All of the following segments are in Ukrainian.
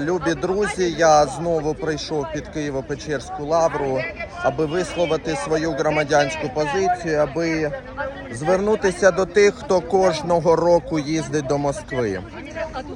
Любі друзі, я знову прийшов під Києво-Печерську лавру, аби висловити свою громадянську позицію, аби звернутися до тих, хто кожного року їздить до Москви.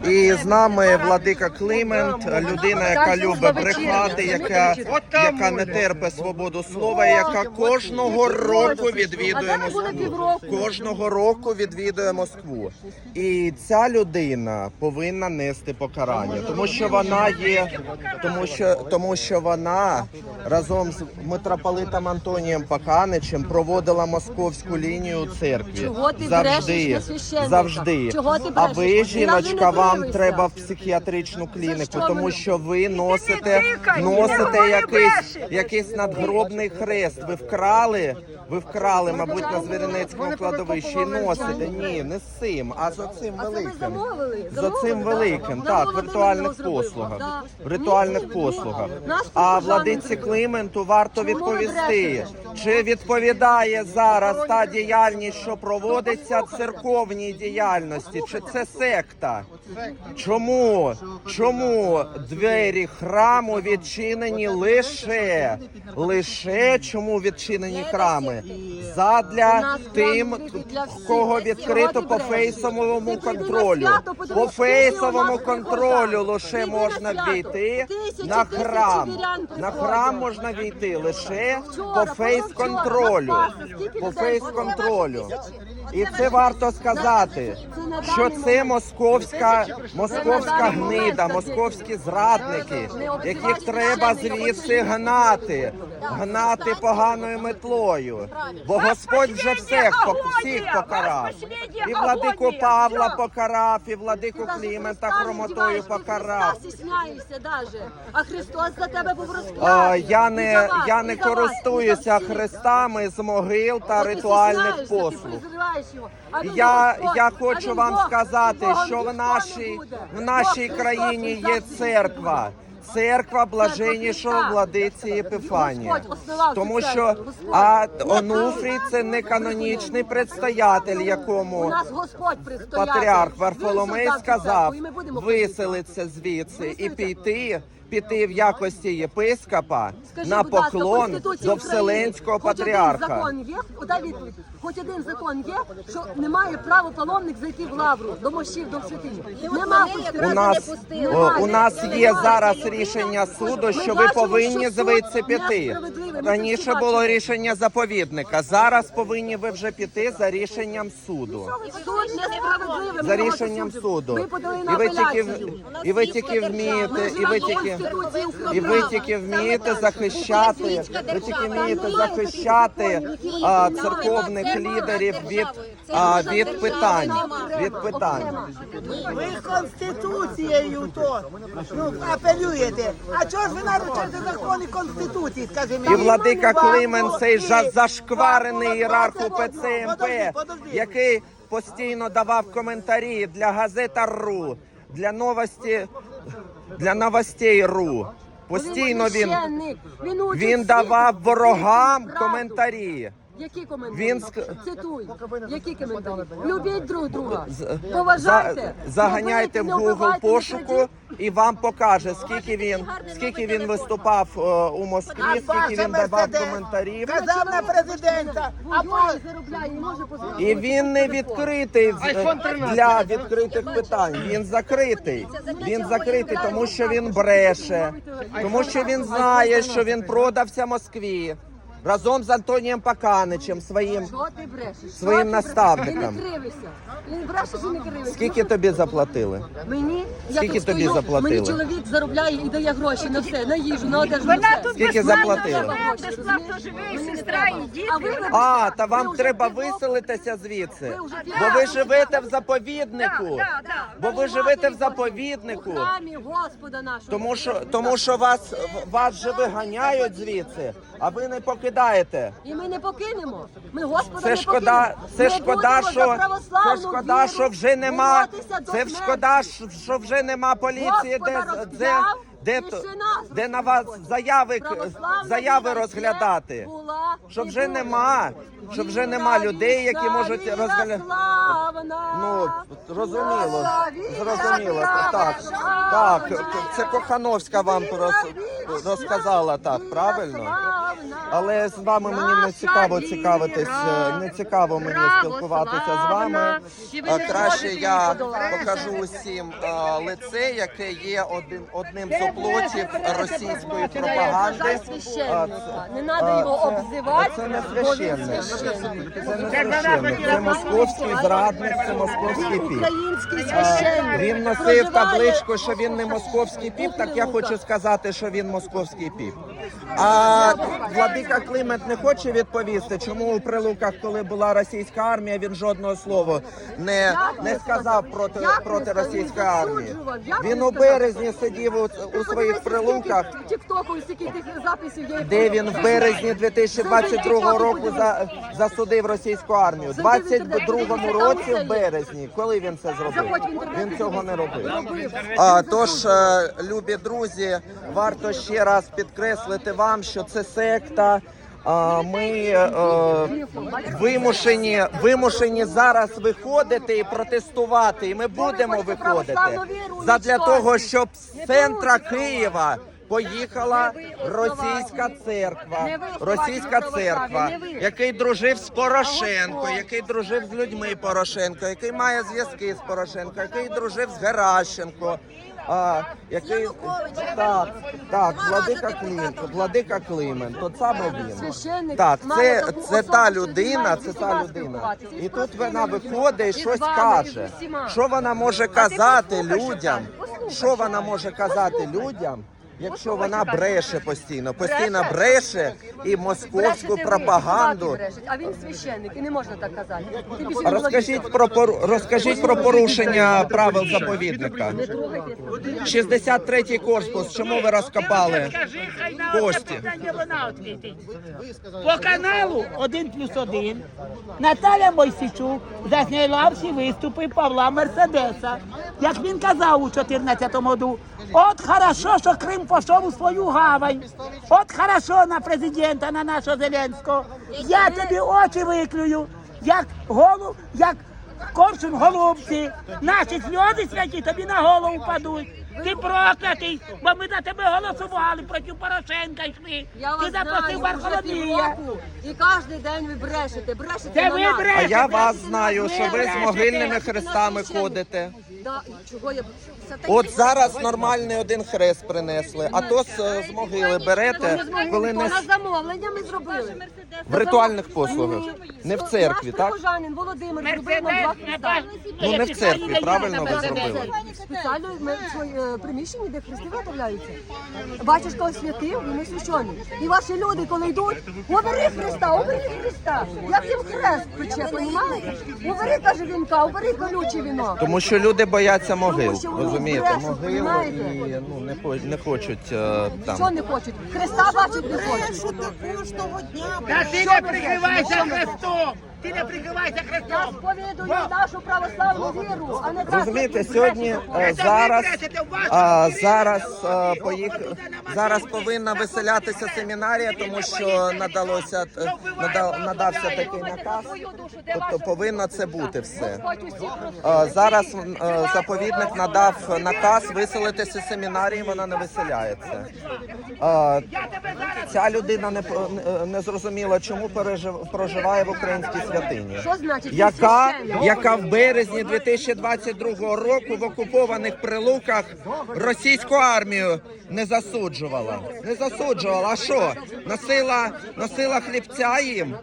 І з нами владика Климент, людина, яка любить брехати, яка, яка не терпить свободу слова, яка кожного року відвідує Москву. Кожного року відвідує Москву. І ця людина повинна нести покарання, тому що вона є, тому що тому що вона разом з митрополитом Антонієм Паканичем проводила московську лінію у церкві. Чого ти завжди, завжди. Чого ти а ви, жіночка, не вам треба в психіатричну клініку, тому що ви носите, носите якийсь, якийсь надгробний хрест. Ви вкрали, ви вкрали, мабуть, на Звіринецькому кладовищі і носите. Ні, не з цим, а з оцим А це ми великим. замовили? З оцим великим, так, в ритуальних послугах. Да. В ритуальних Ні, ні, послугах. А владиці. Клименту варто відповісти, чи відповідає зараз та діяльність, що проводиться церковній діяльності, чи це секта? Чому? Чому двері храму відчинені лише? Лише чому відчинені храми? Задля тим, кого відкрито по фейсовому контролю. По фейсовому контролю лише можна війти на храм. На храм можна війти лише по фейс-контролю. По фейс-контролю. І це варто сказати, що це московська, московська гнида, московські зрадники, яких треба звідси гнати, гнати поганою метлою. Бо Господь вже всіх, всіх покарав. І владику Павла покарав, і владику Клімента хромотою покарав. А Христос за тебе був А. Я не я не користуюся хрестами з могил та ритуальних послуг. Я, я хочу вам сказати, що в нашій в нашій країні є церква. Церква блаженнішого владиці Епіфанія. Тому що а Онуфрій це не канонічний предстоятель, якому патріарх Варфоломей сказав виселитися звідси і піти. Піти в якості єпископа Скажи, на ласка, поклон до Вселенського патріарха. закон є? Дай відповідь. Хоч один закон є, що не має права паломник зайти в лавру, до мощів, до святині. Нема У нас о, у нас є зараз рішення суду, що ви повинні звідси піти. Раніше було рішення заповідника. Зараз повинні ви вже піти за рішенням суду. Суд несправедливий. За рішенням суду. Ми подали на І ви тільки і ви тільки вмієте, і ви тільки і ви тільки вмієте захищати, ви тільки вмієте захищати а, церковних лідерів від а, від питань. Від питань. Ви конституцією то ну, апелюєте. А чого ж ви нарушуєте закони конституції? Скажи мені. І владика Климен, цей жа- зашкварений ієрарх УПЦ МП, Подожди, подожди. який постійно давав коментарі для газета РУ, для новості, для новостей РУ. Постійно він. Він, він давав ворогам правду. коментарі. Які коментарі? Він ск- Цитуй. Які коментарі? Любіть друг друга. За- Поважайте. заганяйте в не Google вбивайте, не пошуку крадіть. і вам покаже, скільки він, скільки він виступав е, у Москві, скільки він давав коментарів. Казав на президента. А Воює, заробляє, не може позвонити. І він не відкритий з- для відкритих питань. Він закритий. Він закритий, тому що він бреше, тому що він знає, що він продався Москві разом з Антонієм Паканичем своїм. Що ти брешеш? Своїм ти наставником. брешеш? Ти не кривишся. Ти не брешеш і не кривишся. Скільки тобі заплатили? Мені? Я Скільки тут тобі стою, заплатили? Мені чоловік заробляє і дає гроші на все, на їжу, на одежу, Вона на все. тут Скільки безплатно заплатили? живе, безплатно живе, і сестра, і діти. А ви вибачте, А, та ви вам вже треба півроку- виселитися звідси. Ви вже Бо півроку- ви живете в заповіднику. Да, да, да. Бо ви живете в заповіднику. У храмі Господа нашого. Тому що, тому що вас, вас же виганяють звідси, а ви не покидаєте. І ми не покинемо. Ми Господа Це не шкода, покинемо. це Ми шкода, що це шкода, віру що вже нема. Це шкода, що- вже нема поліції, де, Господа де, Де, нас де на вас заяви, заяви розглядати? була Що вже нема, що вже нема людей, які можуть розглядати. Ну, зрозуміло, зрозуміло. Так, так, це Кохановська вам роз- розказала так, правильно? Але з вами мені не цікаво цікавитись, е, не цікаво мені спілкуватися з вами. Краще я покажу усім е, лице, яке є один одним з оплотів російської пропагаги. А, Не треба його це- обзивати, Це не священник. Це не священник. Це московський зрадник, це московський піп. Український Він носив табличку, що він не московський піп, так я хочу сказати, що він московський піп. А владика Климент не хоче відповісти, чому у прилуках, коли була російська армія, він жодного слова не, не сказав проти, проти російської армії. Він у березні сидів у, у своїх прилуках. Тіктоку стільки тих записів є. Де він в березні 2022 року за, засудив російську армію? У 22-му році в березні. Коли він це зробив? Він цього не робив. А, тож, е, любі друзі, варто ще раз підкреслити вам, що це секта. А, Ми е, вимушені, вимушені зараз виходити і протестувати, і ми будемо виходити. задля того, щоб з центра Києва поїхала російська церква, російська церква, який дружив з Порошенко, який дружив з людьми Порошенко, який має зв'язки з Порошенко, який дружив з Геращенко. А, який так, так, владика Климент, владика Климент, то саме він. Так, це, це та людина, це та людина. І тут вона виходить і щось каже. Що вона може казати людям? Що вона може казати людям? Якщо вона бреше постійно, постійно бреше і московську пропаганду. А він священник, і не можна так казати. Розкажіть про розкажіть про порушення правил заповідника. Не трогайте. 63-й корпус. Чому ви розкопали? Скажи, хай на Кості. питання вона відповідить. По каналу 1 плюс 1 Наталя Мойсичук засняла всі виступи Павла Мерседеса. Як він казав у 14-му году, от хорошо, що Крим пішов у свою гавань. От хорошо на президента, на нашого Зеленського. Я тобі очі виклюю, як голуб, як коршун голубці. Наші сльози святі тобі на голову падуть. Ти проклятий, бо ми за тебе голосували проти Порошенка йшли. Я Ти вас знаю запросив вже півроку, і кожен день ви брешете, брешете Це на ви нас. брешете. А я вас знаю, що ви з могильними хрестами ходите. Да, чого я... От зараз нормальний один хрест принесли, а то з, з могили берете, коли не на замовлення ми зробили. В ритуальних послугах, не в церкві, Наш так? прихожанин Володимир зробив нам два хреста. Ну не в церкві, правильно ви зробили. Спеціально ми в е, приміщенні, де хрести виготовляються. Батюшка освятив, і ми священні. І ваші люди, коли йдуть, обери Христа, обери Христа. Як їм хрест пече, понімаєте? Обери, каже вінка, обери колюче віно. Тому що люди бояться могил, що вони розумієте, брешуть, понімаєте? і ну не хо- не хочуть е, Що там. не хочуть? Христа бачить не хочуть. Та ти не прикривайся? Ти не прикривайся Я Хрестом! сповідую нашу православну віру, а не так, Розумієте, як ви сьогодні брешете. е, зараз а, зараз е, поїх зараз повинна виселятися семінарія, тому що надалося е, нада- надався такий наказ. Тобто повинно це бути все. Господь усіх. Е, Зараз е, заповідник надав наказ виселитися з семінарії, вона не виселяється. Е, Ця людина не по- не- не зрозуміла, чому пережив- проживає в українській святині. Що значить Яка, священник? яка в березні 2022 року в окупованих прилуках російську армію не засуджувала? Не засуджувала. А що? Носила, носила хлібця їм?